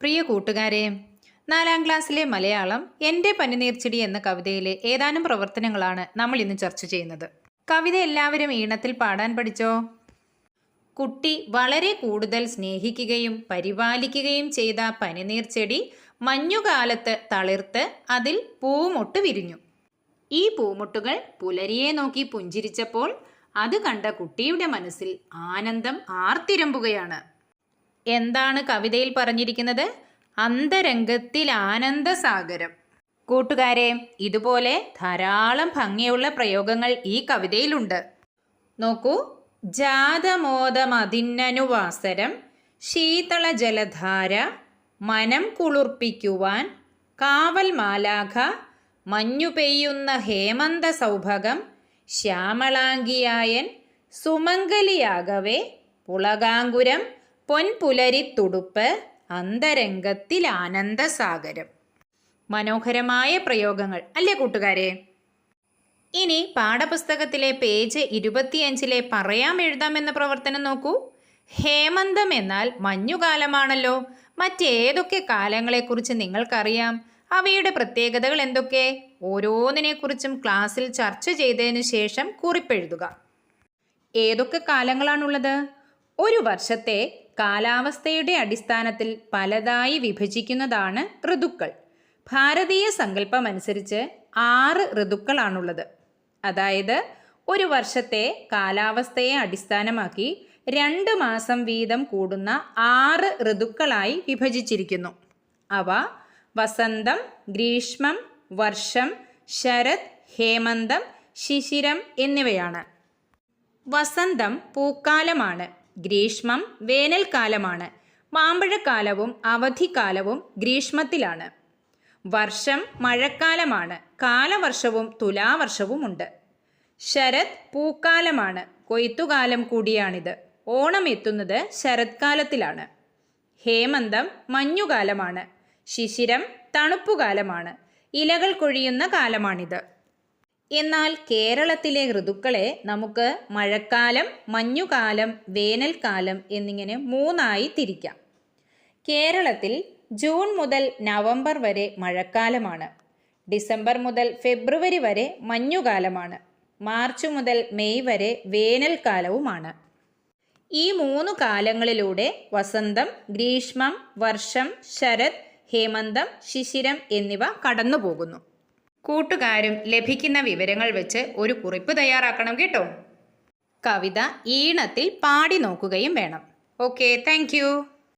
പ്രിയ കൂട്ടുകാരെ നാലാം ക്ലാസ്സിലെ മലയാളം എന്റെ പനിനീർച്ചിടി എന്ന കവിതയിലെ ഏതാനും പ്രവർത്തനങ്ങളാണ് നമ്മൾ ഇന്ന് ചർച്ച ചെയ്യുന്നത്. കവിത എല്ലാവരും ഈണത്തിൽ പാടാൻ പഠിച്ചോ? കുട്ടി വളരെ കൂടുതൽ സ്നേഹിക്കുകയും പരിപാലിക്കുകയും ചെയ്ത പനിനീർച്ചെടി മഞ്ഞുകാലത്ത് തളിർത്ത് അതിൽ പൂമൊട്ട് വിരിഞ്ഞു. ഈ പൂമുട്ടുകൾ പുലരിയെ നോക്കി പുഞ്ചിരിച്ചപ്പോൾ അത് കണ്ട കുട്ടിയുടെ മനസ്സിൽ ആനന്ദം ആർത്തിരമ്പുകയാണ്. എന്താണ് കവിതയിൽ പറഞ്ഞിരിക്കുന്നത്? അന്തരംഗത്തിൽ ആനന്ദസാഗരം. കൂട്ടുകാരെ ഇതുപോലെ ധാരാളം ഭംഗിയുള്ള പ്രയോഗങ്ങൾ ഈ കവിതയിലുണ്ട്. നോക്കൂ. ജാതമോദമതിന്നനുവാസരം ശീതള ജലധാര മനം കുളിർപ്പിക്കുവാൻ കാവൽ മാലാഖ മഞ്ഞു പെയ്യുന്ന ഹേമന്ത സൗഭകം ശ്യാമളാംഗിയായൻ സുമംഗലിയാകവേ പുളകാങ്കുരം പൊൻപുലരിത്തുടുപ്പ് അന്തരംഗത്തിൽ ആനന്ദസാഗരം. മനോഹരമായ പ്രയോഗങ്ങൾ. അല്ലേ കൂട്ടുകാരെ? ഇനി പാഠപുസ്തകത്തിലെ പേജ് ഇരുപത്തിയഞ്ചിലെ പറയാം എഴുതാം എന്ന പ്രവർത്തനം നോക്കൂ. ഹേമന്തം എന്നാൽ മഞ്ഞുകാലമാണല്ലോ. മറ്റേതൊക്കെ കാലങ്ങളെക്കുറിച്ച് നിങ്ങൾക്കറിയാം? അവയുടെ പ്രത്യേകതകൾ എന്തൊക്കെ? ഓരോന്നിനെക്കുറിച്ചും ക്ലാസ്സിൽ ചർച്ച ചെയ്തതിനു ശേഷം കുറിപ്പെഴുതുക. ഏതൊക്കെ കാലങ്ങളാണുള്ളത്? ഒരു വർഷത്തെ കാലാവസ്ഥയുടെ അടിസ്ഥാനത്തിൽ പലതായി വിഭജിക്കുന്നതാണ് ഋതുക്കൾ. ഭാരതീയ സങ്കല്പമനുസരിച്ച് ആറ് ഋതുക്കളാണുള്ളത്. അതായത് ഒരു വർഷത്തെ കാലാവസ്ഥയെ അടിസ്ഥാനമാക്കി രണ്ട് മാസം വീതം കൂടുന്ന ആറ് ഋതുക്കളായി വിഭജിച്ചിരിക്കുന്നു. അവ വസന്തം ഗ്രീഷ്മം വർഷം ശരത് ഹേമന്തം ശിശിരം എന്നിവയാണ്. വസന്തം പൂക്കാലമാണ്. ഗ്രീഷ്മം വേനൽക്കാലമാണ്. മാമ്പഴക്കാലവും അവധിക്കാലവും ഗ്രീഷ്മത്തിലാണ്. വർഷം മഴക്കാലമാണ്. കാലവർഷവും തുലാവർഷവും ഉണ്ട്. ശരത് പൂക്കാലമാണ്. കൊയ്ത്തുകാലം കൂടിയാണിത്. ഓണം എത്തുന്നത് ശരത്കാലത്തിലാണ്. ഹേമന്തം മഞ്ഞുകാലമാണ്. ശിശിരം തണുപ്പുകാലമാണ്. ഇലകൾ കൊഴിയുന്ന കാലമാണിത്. എന്നാൽ കേരളത്തിലെ ഋതുക്കളെ നമുക്ക് മഴക്കാലം മഞ്ഞുകാലം വേനൽക്കാലം എന്നിങ്ങനെ മൂന്നായി തിരിക്കാം. കേരളത്തിൽ ജൂൺ മുതൽ നവംബർ വരെ മഴക്കാലമാണ്. ഡിസംബർ മുതൽ ഫെബ്രുവരി വരെ മഞ്ഞുകാലമാണ്. മാർച്ച് മുതൽ മെയ് വരെ വേനൽക്കാലവുമാണ്. ഈ മൂന്ന് കാലങ്ങളിലൂടെ വസന്തം ഗ്രീഷ്മം വർഷം ശരത് ഹേമന്തം ശിശിരം എന്നിവ കടന്നുപോകുന്നു. കൂട്ടുകാരും ലഭിക്കുന്ന വിവരങ്ങൾ വെച്ച് ഒരു കുറിപ്പ് തയ്യാറാക്കണം കേട്ടോ. കവിത ഈണത്തിൽ പാടി നോക്കുകയും വേണം. Okay thank